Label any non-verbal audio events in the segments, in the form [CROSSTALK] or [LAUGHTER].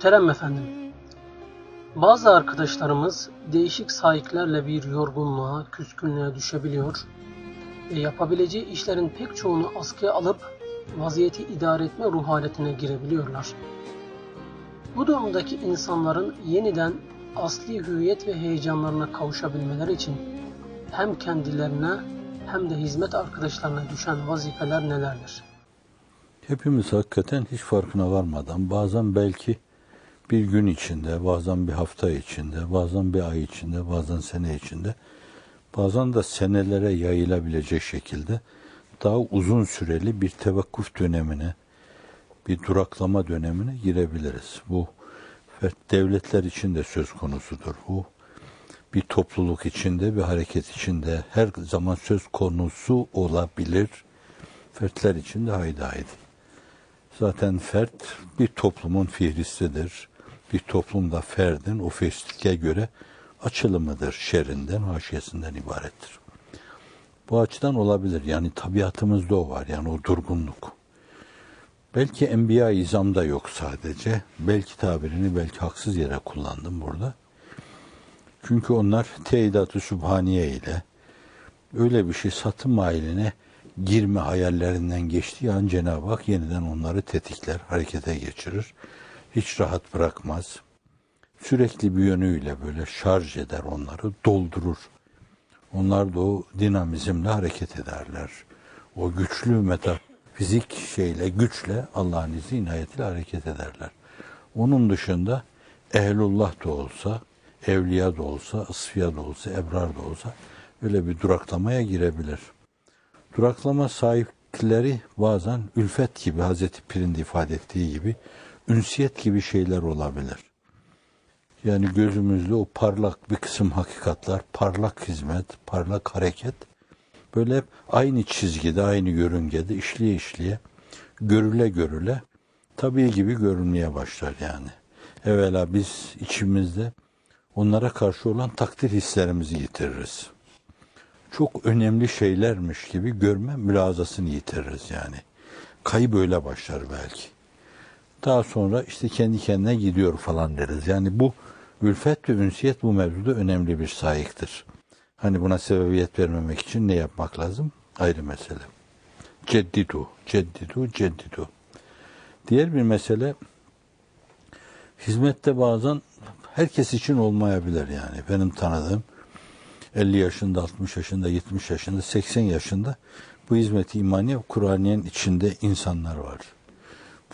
Muhterem efendim, bazı arkadaşlarımız değişik sahiplerle bir yorgunluğa, küskünlüğe düşebiliyor ve yapabileceği işlerin pek çoğunu askıya alıp vaziyeti idare etme ruh haletine girebiliyorlar. Bu durumdaki insanların yeniden asli hüviyet ve heyecanlarına kavuşabilmeleri için hem kendilerine hem de hizmet arkadaşlarına düşen vazifeler nelerdir? Hepimiz hakikaten hiç farkına varmadan bazen belki bir gün içinde, bazen bir hafta içinde, bazen bir ay içinde, bazen sene içinde, bazen de senelere yayılabilecek şekilde daha uzun süreli bir tevakkuf dönemine, bir duraklama dönemine girebiliriz. Bu devletler için de söz konusudur. Bu bir topluluk içinde, bir hareket içinde her zaman söz konusu olabilir. Fertler için de haydi haydi. Zaten fert bir toplumun fihristidir. Bir toplumda ferdin o fihristike göre açılımıdır. Şerinden, haşiyesinden ibarettir. Bu açıdan olabilir. Yani tabiatımızda o var. Yani o durgunluk. Belki enbiya izamda yok sadece. Belki tabirini belki haksız yere kullandım burada. Çünkü onlar teyidat-ı sübhaniye ile öyle bir şey satım ailine girme hayallerinden geçtiği an Cenab-ı Hak yeniden onları tetikler, harekete geçirir. Hiç rahat bırakmaz. Sürekli bir yönüyle böyle şarj eder onları, doldurur. Onlar da o dinamizmle hareket ederler. O güçlü metafizik şeyle, güçle Allah'ın izni inayetiyle hareket ederler. Onun dışında ehlullah da olsa, evliya da olsa, ısfiya da olsa, ebrar da olsa öyle bir duraklamaya girebilir.'' Duraklama sahipleri bazen ülfet gibi Hazreti Pir'in de ifade ettiği gibi ünsiyet gibi şeyler olabilir. Yani gözümüzde o parlak bir kısım hakikatlar, parlak hizmet, parlak hareket böyle hep aynı çizgide, aynı yörüngede işliye işliye, görüle görüle tabii gibi görünmeye başlar yani. Evvela biz içimizde onlara karşı olan takdir hislerimizi yitiririz çok önemli şeylermiş gibi görme mülazasını yitiririz yani. Kayıp öyle başlar belki. Daha sonra işte kendi kendine gidiyor falan deriz. Yani bu ülfet ve ünsiyet bu mevzuda önemli bir sahiptir. Hani buna sebebiyet vermemek için ne yapmak lazım? Ayrı mesele. Ceddidu, ceddidu, ceddidu. Diğer bir mesele hizmette bazen herkes için olmayabilir yani. Benim tanıdığım 50 yaşında, 60 yaşında, 70 yaşında, 80 yaşında bu hizmeti imaniye Kur'aniye'nin içinde insanlar var.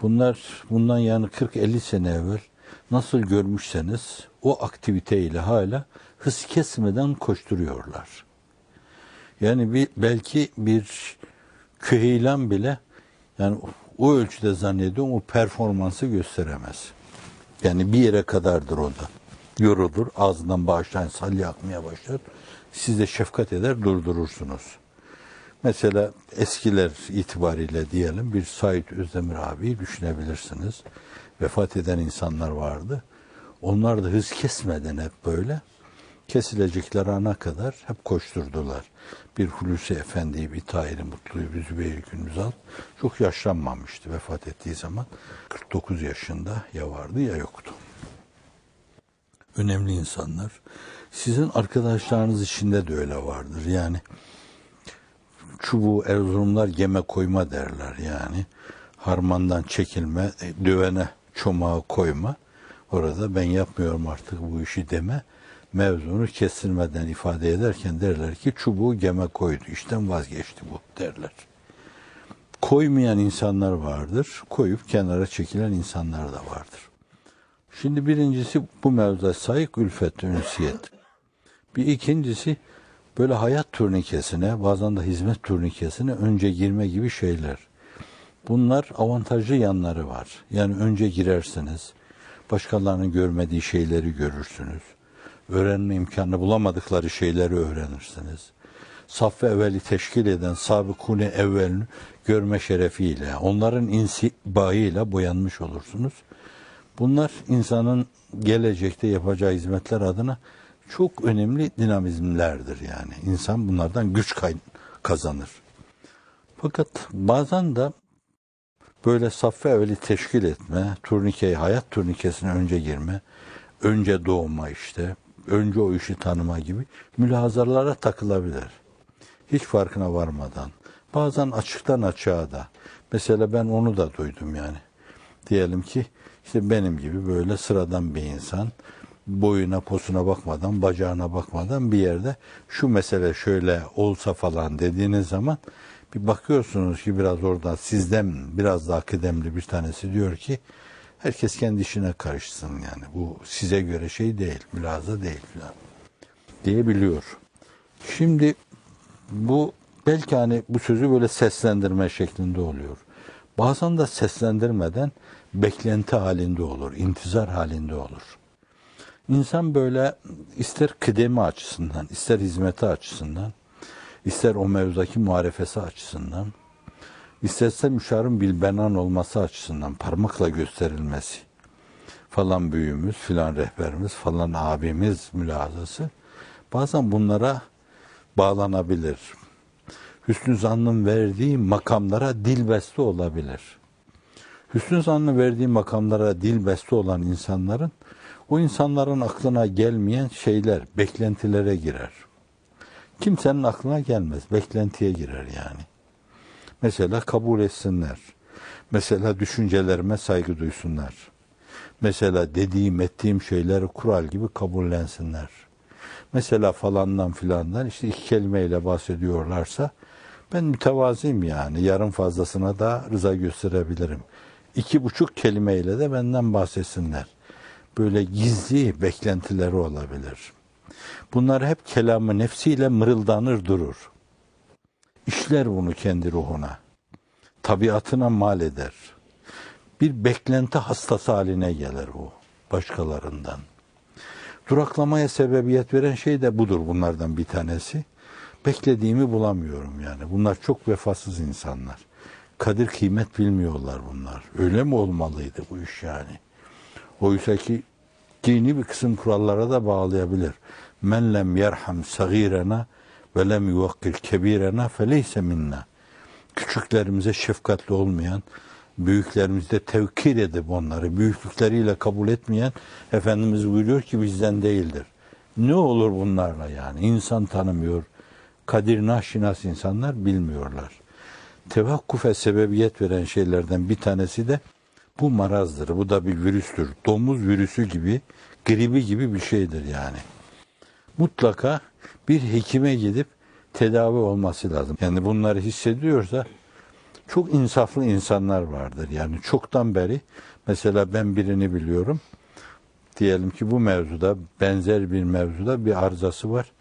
Bunlar bundan yani 40-50 sene evvel nasıl görmüşseniz o aktiviteyle hala hız kesmeden koşturuyorlar. Yani bir, belki bir köheylan bile yani o ölçüde zannediyorum o performansı gösteremez. Yani bir yere kadardır o da. Yorulur, ağzından bağışlayan salya akmaya başlar siz de şefkat eder durdurursunuz. Mesela eskiler itibariyle diyelim bir Said Özdemir abi düşünebilirsiniz. Vefat eden insanlar vardı. Onlar da hız kesmeden hep böyle kesilecekler ana kadar hep koşturdular. Bir Hulusi Efendi, bir Tahir Mutlu'yu, bir Zübeyir Gündüzal çok yaşlanmamıştı vefat ettiği zaman. 49 yaşında ya vardı ya yoktu. Önemli insanlar. Sizin arkadaşlarınız içinde de öyle vardır. Yani çubuğu Erzurumlar geme koyma derler yani. Harmandan çekilme, e, dövene çomağı koyma. Orada ben yapmıyorum artık bu işi deme. Mevzunu kestirmeden ifade ederken derler ki çubuğu geme koydu. İşten vazgeçti bu derler. Koymayan insanlar vardır. Koyup kenara çekilen insanlar da vardır. Şimdi birincisi bu mevzuda sayık ülfet, ünsiyet. Bir ikincisi böyle hayat turnikesine, bazen de hizmet turnikesine önce girme gibi şeyler. Bunlar avantajlı yanları var. Yani önce girersiniz, başkalarının görmediği şeyleri görürsünüz. Öğrenme imkanı bulamadıkları şeyleri öğrenirsiniz. Saffı evveli teşkil eden sabıkune evvelini görme şerefiyle, onların insibahıyla boyanmış olursunuz. Bunlar insanın gelecekte yapacağı hizmetler adına çok önemli dinamizmlerdir yani. İnsan bunlardan güç kazanır. Fakat bazen de böyle saffa evveli teşkil etme, turnikeyi, hayat turnikesine önce girme, önce doğma işte, önce o işi tanıma gibi mülahazalara takılabilir. Hiç farkına varmadan. Bazen açıktan açığa da. Mesela ben onu da duydum yani. Diyelim ki işte benim gibi böyle sıradan bir insan boyuna posuna bakmadan, bacağına bakmadan bir yerde şu mesele şöyle olsa falan dediğiniz zaman bir bakıyorsunuz ki biraz orada sizden biraz daha kıdemli bir tanesi diyor ki herkes kendi işine karışsın yani. Bu size göre şey değil, mülaza değil falan diyebiliyor. Şimdi bu belki hani bu sözü böyle seslendirme şeklinde oluyor. Bazen de seslendirmeden beklenti halinde olur, intizar halinde olur. İnsan böyle ister kıdemi açısından, ister hizmeti açısından, ister o mevzudaki muharefesi açısından, isterse müşarın bilbenan olması açısından parmakla gösterilmesi, falan büyüğümüz, filan rehberimiz, falan abimiz mülazası bazen bunlara bağlanabilir. Hüsnü zannın verdiği makamlara dilbeste olabilir. Hüsnü zannın verdiği makamlara dilbeste olan insanların o insanların aklına gelmeyen şeyler, beklentilere girer. Kimsenin aklına gelmez, beklentiye girer yani. Mesela kabul etsinler. Mesela düşüncelerime saygı duysunlar. Mesela dediğim ettiğim şeyleri kural gibi kabullensinler. Mesela falandan filandan işte iki kelimeyle bahsediyorlarsa ben mütevazıyım yani. Yarın fazlasına da rıza gösterebilirim. İki buçuk kelimeyle de benden bahsetsinler. Böyle gizli beklentileri olabilir. Bunlar hep kelamı nefsiyle mırıldanır durur. İşler bunu kendi ruhuna. Tabiatına mal eder. Bir beklenti hastası haline gelir o başkalarından. Duraklamaya sebebiyet veren şey de budur bunlardan bir tanesi. Beklediğimi bulamıyorum yani. Bunlar çok vefasız insanlar. Kadir kıymet bilmiyorlar bunlar. Öyle mi olmalıydı bu iş yani? Oysa ki dini bir kısım kurallara da bağlayabilir. Men lem yerham sagirena ve lem yuvakkir kebirena feleyse minna. Küçüklerimize şefkatli olmayan, büyüklerimizde tevkir edip onları büyüklükleriyle kabul etmeyen Efendimiz buyuruyor ki bizden değildir. Ne olur bunlarla yani? İnsan tanımıyor. Kadir naşinas insanlar bilmiyorlar. Tevakkufe sebebiyet veren şeylerden bir tanesi de bu marazdır. Bu da bir virüstür. Domuz virüsü gibi, gribi gibi bir şeydir yani. Mutlaka bir hekime gidip tedavi olması lazım. Yani bunları hissediyorsa çok insaflı insanlar vardır. Yani çoktan beri mesela ben birini biliyorum. Diyelim ki bu mevzuda benzer bir mevzuda bir arızası var.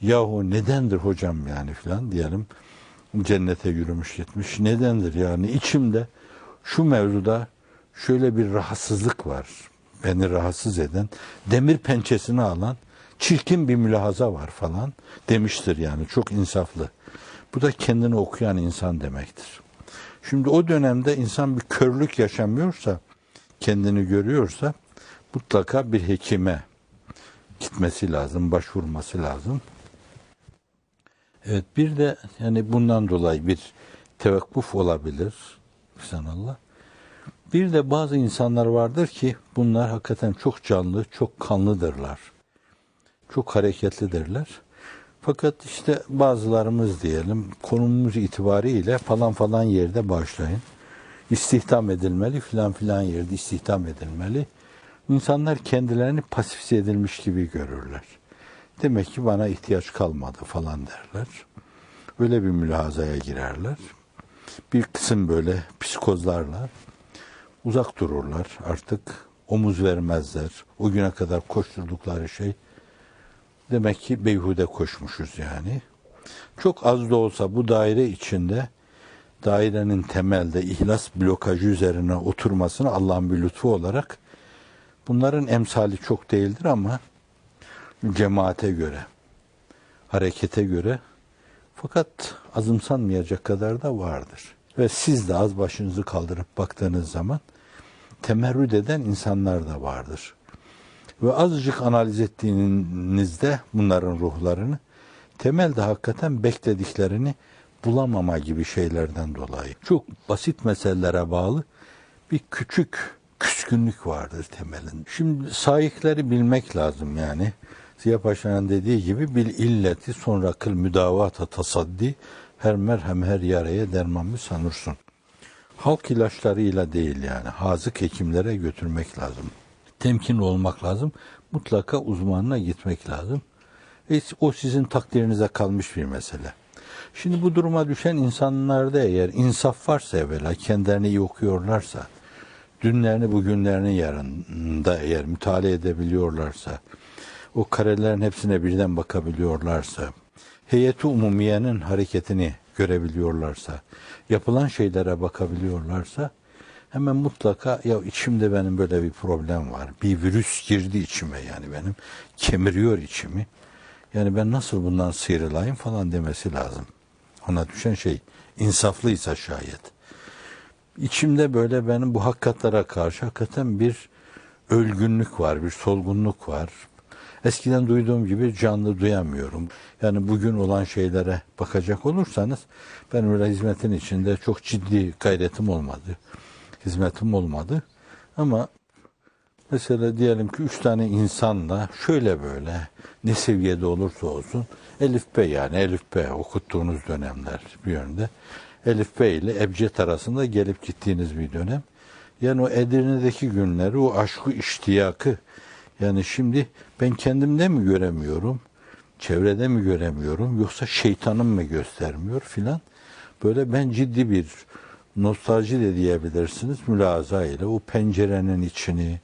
Yahu nedendir hocam yani filan diyelim. Cennete yürümüş gitmiş. Nedendir yani içimde şu mevzuda şöyle bir rahatsızlık var. Beni rahatsız eden, demir pençesini alan, çirkin bir mülahaza var falan demiştir yani. Çok insaflı. Bu da kendini okuyan insan demektir. Şimdi o dönemde insan bir körlük yaşamıyorsa, kendini görüyorsa mutlaka bir hekime gitmesi lazım, başvurması lazım. Evet bir de yani bundan dolayı bir tevekkuf olabilir Allah. Bir de bazı insanlar vardır ki bunlar hakikaten çok canlı, çok kanlıdırlar. Çok hareketlidirler. Fakat işte bazılarımız diyelim konumumuz itibariyle falan falan yerde başlayın. İstihdam edilmeli filan filan yerde istihdam edilmeli. İnsanlar kendilerini pasifize edilmiş gibi görürler. Demek ki bana ihtiyaç kalmadı falan derler. Böyle bir mülazaya girerler. Bir kısım böyle psikozlarla uzak dururlar. Artık omuz vermezler. O güne kadar koşturdukları şey demek ki beyhude koşmuşuz yani. Çok az da olsa bu daire içinde dairenin temelde ihlas blokajı üzerine oturmasını Allah'ın bir lütfu olarak bunların emsali çok değildir ama cemaate göre, harekete göre fakat azımsanmayacak kadar da vardır. Ve siz de az başınızı kaldırıp baktığınız zaman temerrüt eden insanlar da vardır. Ve azıcık analiz ettiğinizde bunların ruhlarını temelde hakikaten beklediklerini bulamama gibi şeylerden dolayı. Çok basit meselelere bağlı bir küçük küskünlük vardır temelinde. Şimdi sahipleri bilmek lazım yani. Ziya Paşa'nın dediği gibi bil illeti sonra kıl müdavata tasaddi her merhem her yaraya derman mı sanırsın. Halk ilaçlarıyla değil yani hazık hekimlere götürmek lazım. Temkin olmak lazım. Mutlaka uzmanına gitmek lazım. E, o sizin takdirinize kalmış bir mesele. Şimdi bu duruma düşen insanlarda eğer insaf varsa evvela kendilerini iyi okuyorlarsa, dünlerini bugünlerini yarında eğer müteala edebiliyorlarsa, o karelerin hepsine birden bakabiliyorlarsa, heyeti umumiyenin hareketini görebiliyorlarsa, yapılan şeylere bakabiliyorlarsa, hemen mutlaka ya içimde benim böyle bir problem var. Bir virüs girdi içime yani benim. Kemiriyor içimi. Yani ben nasıl bundan sıyrılayım falan demesi lazım. Ona düşen şey insaflıysa şayet. İçimde böyle benim bu hakikatlere karşı hakikaten bir ölgünlük var, bir solgunluk var. Eskiden duyduğum gibi canlı duyamıyorum. Yani bugün olan şeylere bakacak olursanız ben öyle hizmetin içinde çok ciddi gayretim olmadı. Hizmetim olmadı. Ama mesela diyelim ki üç tane insanla şöyle böyle ne seviyede olursa olsun Elif B yani Elif B okuttuğunuz dönemler bir yönde. Elif B ile Ebced arasında gelip gittiğiniz bir dönem. Yani o Edirne'deki günleri, o aşkı, iştiyakı yani şimdi ben kendimde mi göremiyorum, çevrede mi göremiyorum yoksa şeytanım mı göstermiyor filan. Böyle ben ciddi bir nostalji de diyebilirsiniz mülaza ile o pencerenin içini,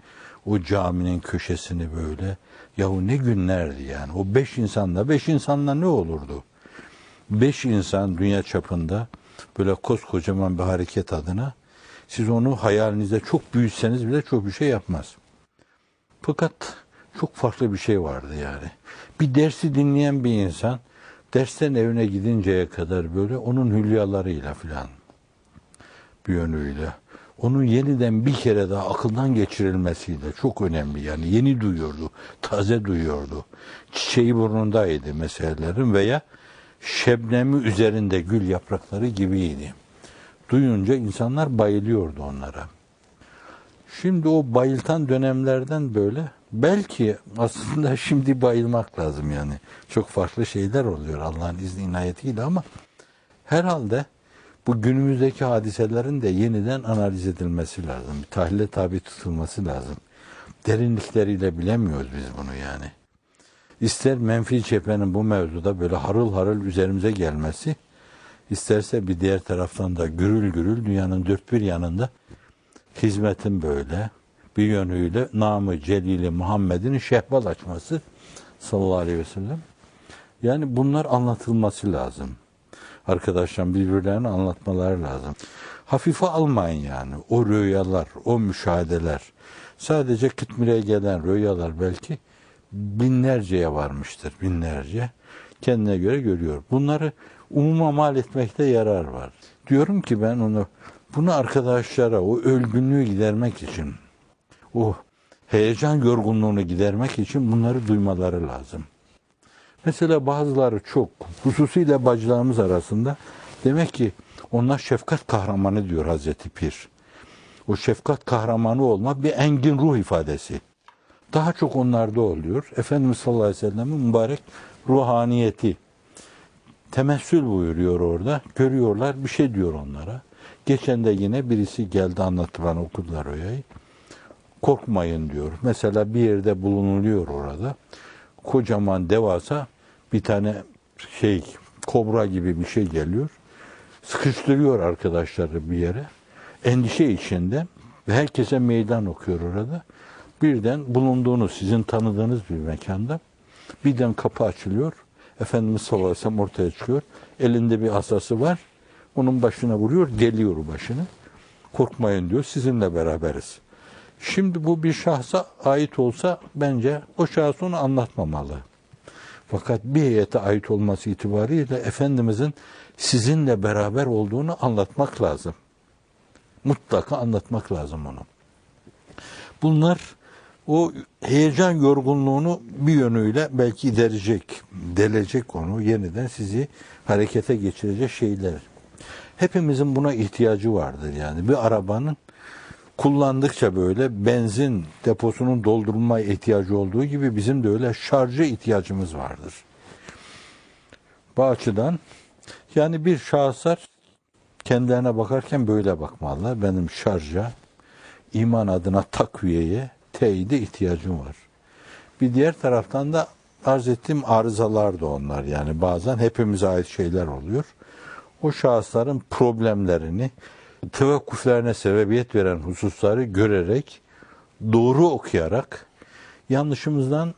o caminin köşesini böyle. Yahu ne günlerdi yani. O beş insanla, beş insanla ne olurdu? Beş insan dünya çapında böyle koskocaman bir hareket adına siz onu hayalinizde çok büyütseniz bile çok bir şey yapmaz. Fakat çok farklı bir şey vardı yani. Bir dersi dinleyen bir insan dersten evine gidinceye kadar böyle onun hülyalarıyla filan bir yönüyle onun yeniden bir kere daha akıldan geçirilmesiyle çok önemli. Yani yeni duyuyordu, taze duyuyordu. Çiçeği burnundaydı meselelerin veya şebnemi üzerinde gül yaprakları gibiydi. Duyunca insanlar bayılıyordu onlara. Şimdi o bayıltan dönemlerden böyle belki aslında [LAUGHS] şimdi bayılmak lazım yani. Çok farklı şeyler oluyor Allah'ın izni inayetiyle ama herhalde bu günümüzdeki hadiselerin de yeniden analiz edilmesi lazım. Bir tahlile tabi tutulması lazım. Derinlikleriyle bilemiyoruz biz bunu yani. İster menfi cephenin bu mevzuda böyle harıl harıl üzerimize gelmesi, isterse bir diğer taraftan da gürül gürül dünyanın dört bir yanında hizmetin böyle bir yönüyle namı celili Muhammed'in şehbal açması sallallahu aleyhi ve sellem. Yani bunlar anlatılması lazım arkadaşlar birbirlerine anlatmaları lazım. Hafife almayın yani o rüyalar, o müşahedeler. Sadece Kıtmir'e gelen rüyalar belki binlerceye varmıştır, binlerce. Kendine göre görüyor. Bunları umuma mal etmekte yarar var. Diyorum ki ben onu bunu arkadaşlara o ölgünlüğü gidermek için, o heyecan yorgunluğunu gidermek için bunları duymaları lazım. Mesela bazıları çok, hususiyle bacılarımız arasında demek ki onlar şefkat kahramanı diyor Hazreti Pir. O şefkat kahramanı olma bir engin ruh ifadesi. Daha çok onlarda oluyor. Efendimiz sallallahu aleyhi ve sellem'in mübarek ruhaniyeti. Temessül buyuruyor orada. Görüyorlar bir şey diyor onlara. Geçen de yine birisi geldi anlattı bana okudular oyayı. Korkmayın diyor. Mesela bir yerde bulunuluyor orada kocaman devasa bir tane şey kobra gibi bir şey geliyor. Sıkıştırıyor arkadaşları bir yere. Endişe içinde ve herkese meydan okuyor orada. Birden bulunduğunuz, sizin tanıdığınız bir mekanda birden kapı açılıyor. Efendimiz sallallahu aleyhi ve sellem ortaya çıkıyor. Elinde bir asası var. Onun başına vuruyor, deliyor başını. Korkmayın diyor, sizinle beraberiz. Şimdi bu bir şahsa ait olsa bence o şahıs onu anlatmamalı. Fakat bir heyete ait olması itibariyle Efendimizin sizinle beraber olduğunu anlatmak lazım. Mutlaka anlatmak lazım onu. Bunlar o heyecan yorgunluğunu bir yönüyle belki giderecek, delecek onu, yeniden sizi harekete geçirecek şeyler. Hepimizin buna ihtiyacı vardır yani. Bir arabanın kullandıkça böyle benzin deposunun doldurulma ihtiyacı olduğu gibi bizim de öyle şarja ihtiyacımız vardır. Bu açıdan yani bir şahıslar kendilerine bakarken böyle bakmalılar. Benim şarja, iman adına takviyeye, teyide ihtiyacım var. Bir diğer taraftan da arz ettiğim arızalar da onlar yani bazen hepimize ait şeyler oluyor. O şahısların problemlerini, tevekküflerine sebebiyet veren hususları görerek, doğru okuyarak, yanlışımızdan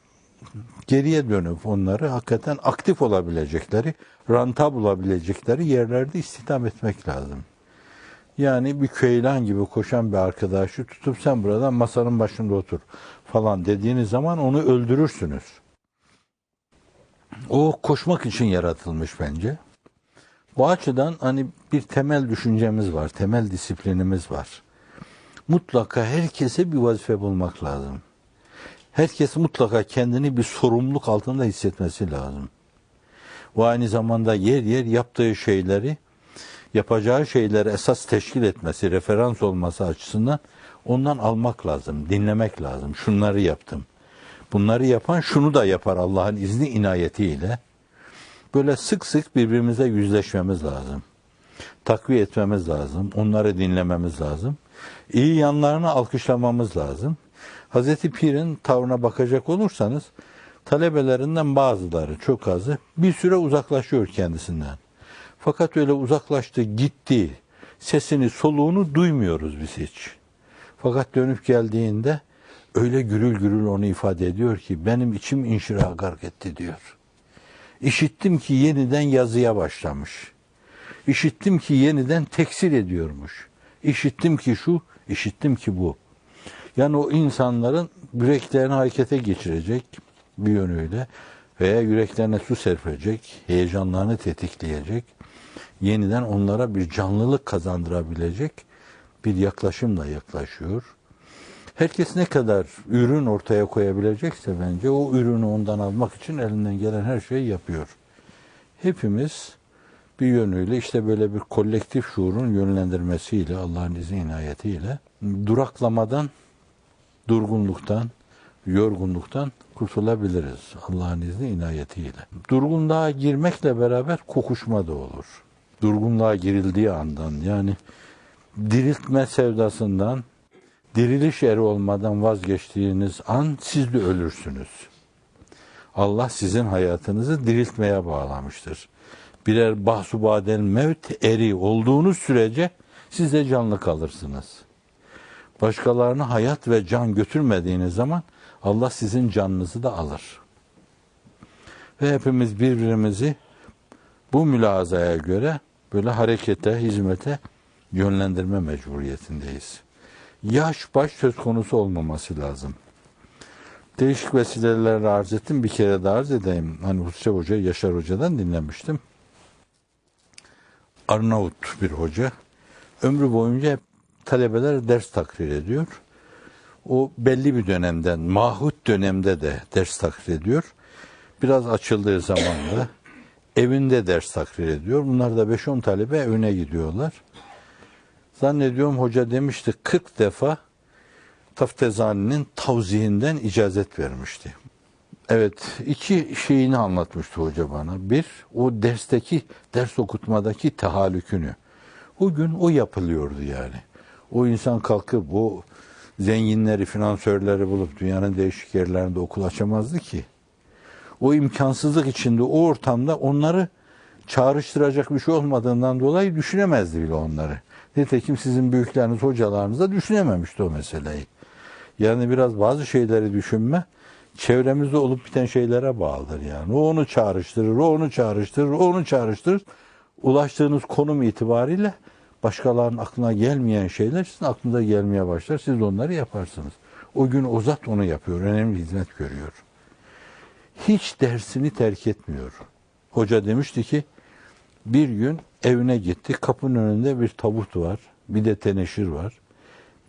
geriye dönüp onları hakikaten aktif olabilecekleri, ranta bulabilecekleri yerlerde istihdam etmek lazım. Yani bir köylan gibi koşan bir arkadaşı tutup sen buradan masanın başında otur falan dediğiniz zaman onu öldürürsünüz. O koşmak için yaratılmış bence. Bu açıdan hani bir temel düşüncemiz var, temel disiplinimiz var. Mutlaka herkese bir vazife bulmak lazım. Herkes mutlaka kendini bir sorumluluk altında hissetmesi lazım. Ve aynı zamanda yer yer yaptığı şeyleri, yapacağı şeyleri esas teşkil etmesi, referans olması açısından ondan almak lazım, dinlemek lazım. Şunları yaptım. Bunları yapan şunu da yapar Allah'ın izni inayetiyle. Böyle sık sık birbirimize yüzleşmemiz lazım. Takviye etmemiz lazım. Onları dinlememiz lazım. İyi yanlarını alkışlamamız lazım. Hazreti Pir'in tavrına bakacak olursanız talebelerinden bazıları çok azı bir süre uzaklaşıyor kendisinden. Fakat öyle uzaklaştı gitti. Sesini soluğunu duymuyoruz biz hiç. Fakat dönüp geldiğinde öyle gürül gürül onu ifade ediyor ki benim içim inşira gark etti diyor. İşittim ki yeniden yazıya başlamış. İşittim ki yeniden teksir ediyormuş. İşittim ki şu, işittim ki bu. Yani o insanların yüreklerini harekete geçirecek bir yönüyle veya yüreklerine su serpecek, heyecanlarını tetikleyecek, yeniden onlara bir canlılık kazandırabilecek bir yaklaşımla yaklaşıyor. Herkes ne kadar ürün ortaya koyabilecekse bence o ürünü ondan almak için elinden gelen her şeyi yapıyor. Hepimiz bir yönüyle işte böyle bir kolektif şuurun yönlendirmesiyle, Allah'ın izni inayetiyle duraklamadan, durgunluktan, yorgunluktan kurtulabiliriz Allah'ın izni inayetiyle. Durgunluğa girmekle beraber kokuşma da olur. Durgunluğa girildiği andan yani diriltme sevdasından, diriliş eri olmadan vazgeçtiğiniz an siz de ölürsünüz. Allah sizin hayatınızı diriltmeye bağlamıştır. Birer bahsubadel mevt eri olduğunuz sürece siz de canlı kalırsınız. Başkalarına hayat ve can götürmediğiniz zaman Allah sizin canınızı da alır. Ve hepimiz birbirimizi bu mülazaya göre böyle harekete, hizmete yönlendirme mecburiyetindeyiz. Yaş baş söz konusu olmaması lazım. Değişik vesilelerle arz ettim. Bir kere daha arz edeyim. Hani Hüsrev Hoca, Yaşar Hoca'dan dinlemiştim. Arnavut bir hoca. Ömrü boyunca hep talebeler ders takrir ediyor. O belli bir dönemden, mahut dönemde de ders takrir ediyor. Biraz açıldığı zaman da evinde ders takrir ediyor. Bunlar da 5-10 talebe evine gidiyorlar. Zannediyorum hoca demişti 40 defa Taftezani'nin tavzihinden icazet vermişti. Evet, iki şeyini anlatmıştı hoca bana. Bir, o dersteki, ders okutmadaki tehalükünü. O gün o yapılıyordu yani. O insan kalkıp o zenginleri, finansörleri bulup dünyanın değişik yerlerinde okul açamazdı ki. O imkansızlık içinde, o ortamda onları çağrıştıracak bir şey olmadığından dolayı düşünemezdi bile onları. Nitekim sizin büyükleriniz, hocalarınız da düşünememişti o meseleyi. Yani biraz bazı şeyleri düşünme, çevremizde olup biten şeylere bağlıdır yani. O onu çağrıştırır, o onu çağrıştırır, o onu çağrıştırır. Ulaştığınız konum itibariyle başkalarının aklına gelmeyen şeyler sizin aklınıza gelmeye başlar. Siz de onları yaparsınız. O gün o zat onu yapıyor, önemli hizmet görüyor. Hiç dersini terk etmiyor. Hoca demişti ki, bir gün evine gitti. Kapının önünde bir tabut var. Bir de teneşir var.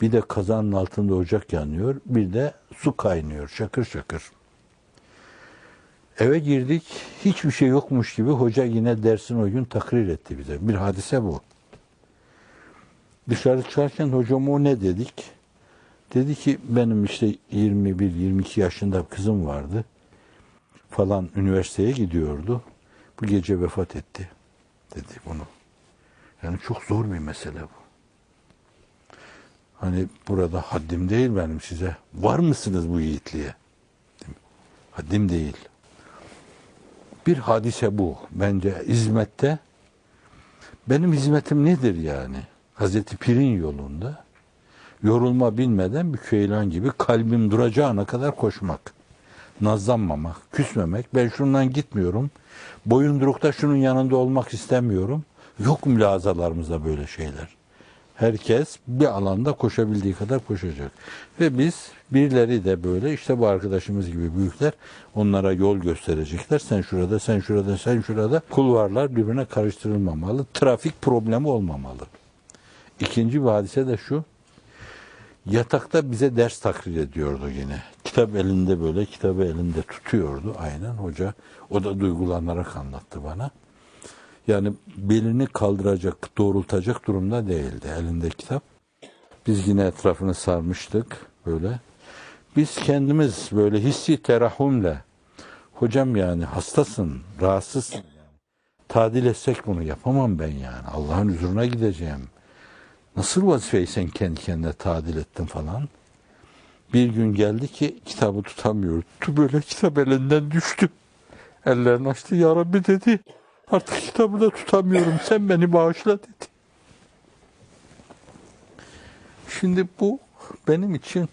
Bir de kazanın altında ocak yanıyor. Bir de su kaynıyor şakır şakır. Eve girdik. Hiçbir şey yokmuş gibi hoca yine dersin o gün takrir etti bize. Bir hadise bu. Dışarı çıkarken hocam o ne dedik? Dedi ki benim işte 21-22 yaşında kızım vardı. Falan üniversiteye gidiyordu. Bu gece vefat etti. Dedi bunu. Yani çok zor bir mesele bu. Hani burada haddim değil benim size. Var mısınız bu yiğitliğe? Haddim değil. Bir hadise bu. Bence hizmette benim hizmetim nedir yani? Hazreti Pir'in yolunda yorulma bilmeden bir köylan gibi kalbim duracağına kadar koşmak. Nazlanmamak, küsmemek. Ben şundan gitmiyorum. Boyundurukta şunun yanında olmak istemiyorum. Yok mülazalarımızda böyle şeyler. Herkes bir alanda koşabildiği kadar koşacak. Ve biz birileri de böyle işte bu arkadaşımız gibi büyükler onlara yol gösterecekler. Sen şurada, sen şurada, sen şurada. Kulvarlar birbirine karıştırılmamalı. Trafik problemi olmamalı. İkinci bir hadise de şu. Yatakta bize ders takrir ediyordu yine. Kitap elinde böyle, kitabı elinde tutuyordu aynen hoca. O da duygulanarak anlattı bana. Yani belini kaldıracak, doğrultacak durumda değildi elinde kitap. Biz yine etrafını sarmıştık böyle. Biz kendimiz böyle hissi terahümle hocam yani hastasın, rahatsızsın. Tadil etsek bunu yapamam ben yani. Allah'ın huzuruna gideceğim. Nasıl vazifeyi sen kendi kendine tadil ettin falan. Bir gün geldi ki kitabı tutamıyor. Tu böyle kitap elinden düştü. Ellerini açtı. Ya Rabbi dedi. Artık kitabı da tutamıyorum. Sen beni bağışla dedi. Şimdi bu benim için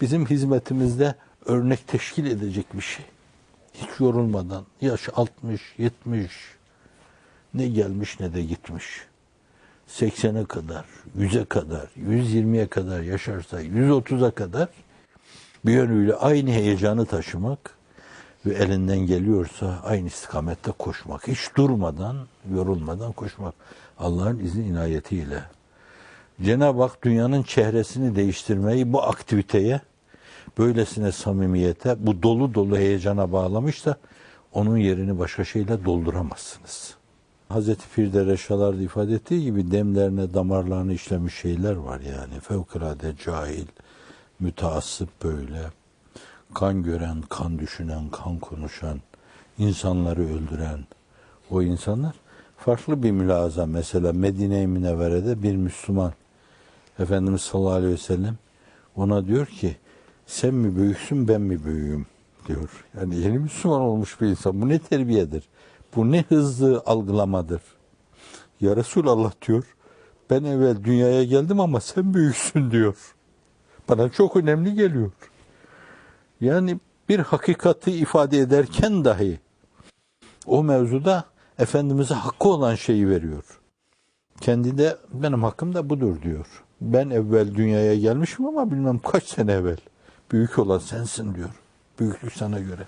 bizim hizmetimizde örnek teşkil edecek bir şey. Hiç yorulmadan yaş 60, 70 ne gelmiş ne de gitmiş. 80'e kadar, 100'e kadar, 120'ye kadar yaşarsa 130'a kadar bir yönüyle aynı heyecanı taşımak ve elinden geliyorsa aynı istikamette koşmak. Hiç durmadan, yorulmadan koşmak. Allah'ın izni inayetiyle. Cenab-ı Hak dünyanın çehresini değiştirmeyi bu aktiviteye, böylesine samimiyete, bu dolu dolu heyecana bağlamışsa onun yerini başka şeyle dolduramazsınız. Hazreti Pirde Reşalar'da ifade ettiği gibi demlerine, damarlarına işlemiş şeyler var yani. Fevkalade cahil, müteassıp böyle, kan gören, kan düşünen, kan konuşan, insanları öldüren o insanlar farklı bir mülaza. Mesela Medine-i Münevvere'de bir Müslüman Efendimiz sallallahu aleyhi ve sellem ona diyor ki sen mi büyüksün ben mi büyüğüm diyor. Yani yeni Müslüman olmuş bir insan. Bu ne terbiyedir? Bu ne hızlı algılamadır? Ya Resulallah diyor. Ben evvel dünyaya geldim ama sen büyüksün diyor. Bana çok önemli geliyor. Yani bir hakikati ifade ederken dahi o mevzuda Efendimiz'e hakkı olan şeyi veriyor. Kendi de benim hakkım da budur diyor. Ben evvel dünyaya gelmişim ama bilmem kaç sene evvel. Büyük olan sensin diyor. Büyüklük sana göre.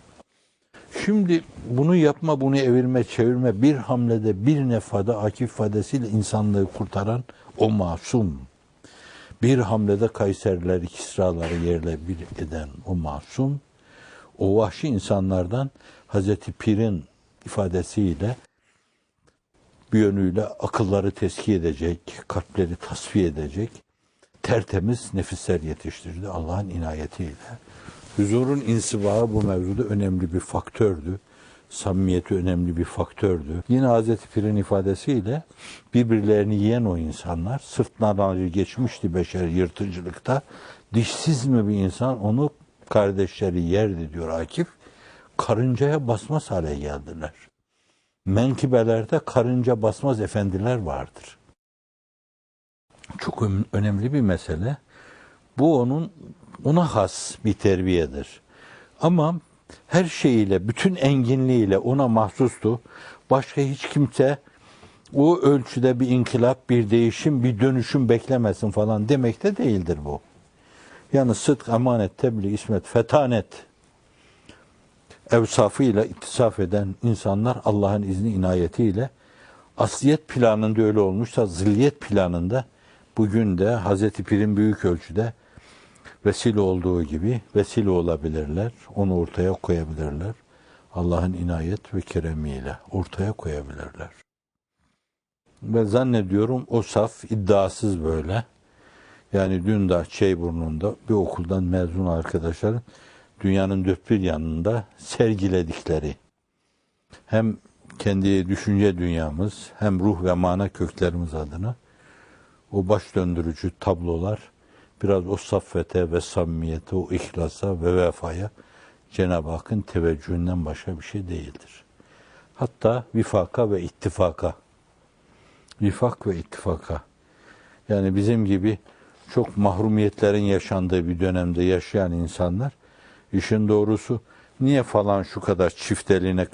Şimdi bunu yapma, bunu evirme, çevirme bir hamlede bir nefada akif ifadesiyle insanlığı kurtaran o masum. Bir hamlede Kayserileri, Kisraları yerle bir eden o masum, o vahşi insanlardan Hazreti Pir'in ifadesiyle bir yönüyle akılları teskiye edecek, kalpleri tasfiye edecek, tertemiz nefisler yetiştirdi Allah'ın inayetiyle. Huzurun insibağı bu mevzuda önemli bir faktördü. Samimiyeti önemli bir faktördü. Yine Hazreti Pir'in ifadesiyle birbirlerini yiyen o insanlar sırtlarına geçmişti beşer yırtıcılıkta. Dişsiz mi bir insan onu kardeşleri yerdi diyor Akif. Karıncaya basmaz hale geldiler. Menkibelerde karınca basmaz efendiler vardır. Çok önemli bir mesele. Bu onun ona has bir terbiyedir. Ama her şeyiyle, bütün enginliğiyle ona mahsustu. Başka hiç kimse o ölçüde bir inkılap, bir değişim, bir dönüşüm beklemesin falan demek de değildir bu. Yani sıdk, emanet, tebliğ, ismet, fetanet evsafıyla ittisaf eden insanlar Allah'ın izni inayetiyle asliyet planında öyle olmuşsa zilliyet planında bugün de Hazreti Pir'in büyük ölçüde vesile olduğu gibi vesile olabilirler. Onu ortaya koyabilirler. Allah'ın inayet ve keremiyle ortaya koyabilirler. Ve zannediyorum o saf iddiasız böyle. Yani dün de Çeyburnu'nda bir okuldan mezun arkadaşlar dünyanın dört bir yanında sergiledikleri hem kendi düşünce dünyamız hem ruh ve mana köklerimiz adına o baş döndürücü tablolar biraz o saffete ve samimiyete, o ihlasa ve vefaya Cenab-ı Hakk'ın teveccühünden başka bir şey değildir. Hatta vifaka ve ittifaka. Vifak ve ittifaka. Yani bizim gibi çok mahrumiyetlerin yaşandığı bir dönemde yaşayan insanlar işin doğrusu niye falan şu kadar çifteline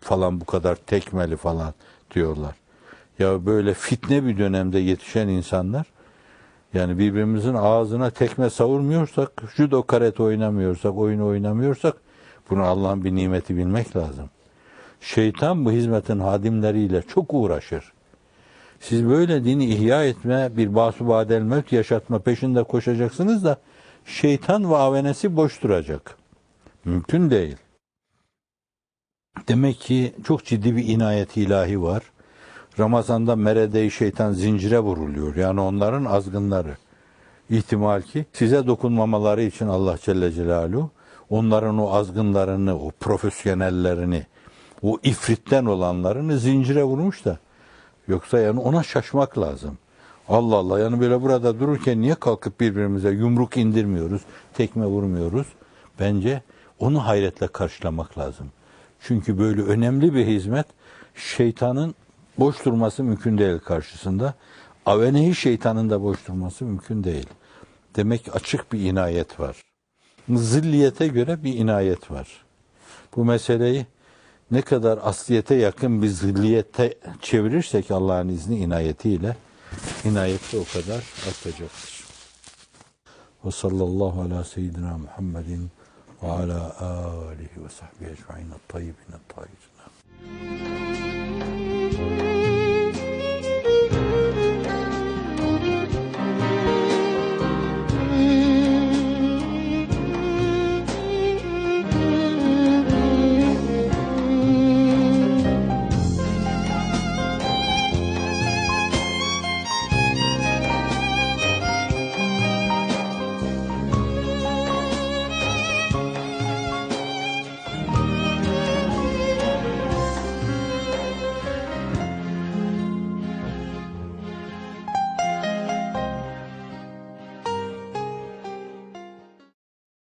falan bu kadar tekmeli falan diyorlar. Ya böyle fitne bir dönemde yetişen insanlar yani birbirimizin ağzına tekme savurmuyorsak, judo karate oynamıyorsak, oyun oynamıyorsak bunu Allah'ın bir nimeti bilmek lazım. Şeytan bu hizmetin hadimleriyle çok uğraşır. Siz böyle dini ihya etme, bir basu badel mevt yaşatma peşinde koşacaksınız da şeytan ve avenesi boş duracak. Mümkün değil. Demek ki çok ciddi bir inayet ilahi var. Ramazan'da merede şeytan zincire vuruluyor. Yani onların azgınları. İhtimal ki size dokunmamaları için Allah Celle Celaluhu onların o azgınlarını, o profesyonellerini, o ifritten olanlarını zincire vurmuş da. Yoksa yani ona şaşmak lazım. Allah Allah yani böyle burada dururken niye kalkıp birbirimize yumruk indirmiyoruz, tekme vurmuyoruz? Bence onu hayretle karşılamak lazım. Çünkü böyle önemli bir hizmet şeytanın boş durması mümkün değil karşısında. Aveneyi şeytanın da boş durması mümkün değil. Demek açık bir inayet var. Zilliyete göre bir inayet var. Bu meseleyi ne kadar asliyete yakın bir zilliyete çevirirsek Allah'ın izni inayetiyle inayet de o kadar artacaktır. Ve sallallahu ala seyyidina Muhammedin ve ala alihi ve sahbihi ecma'in at-tayyibin at-tayyibin.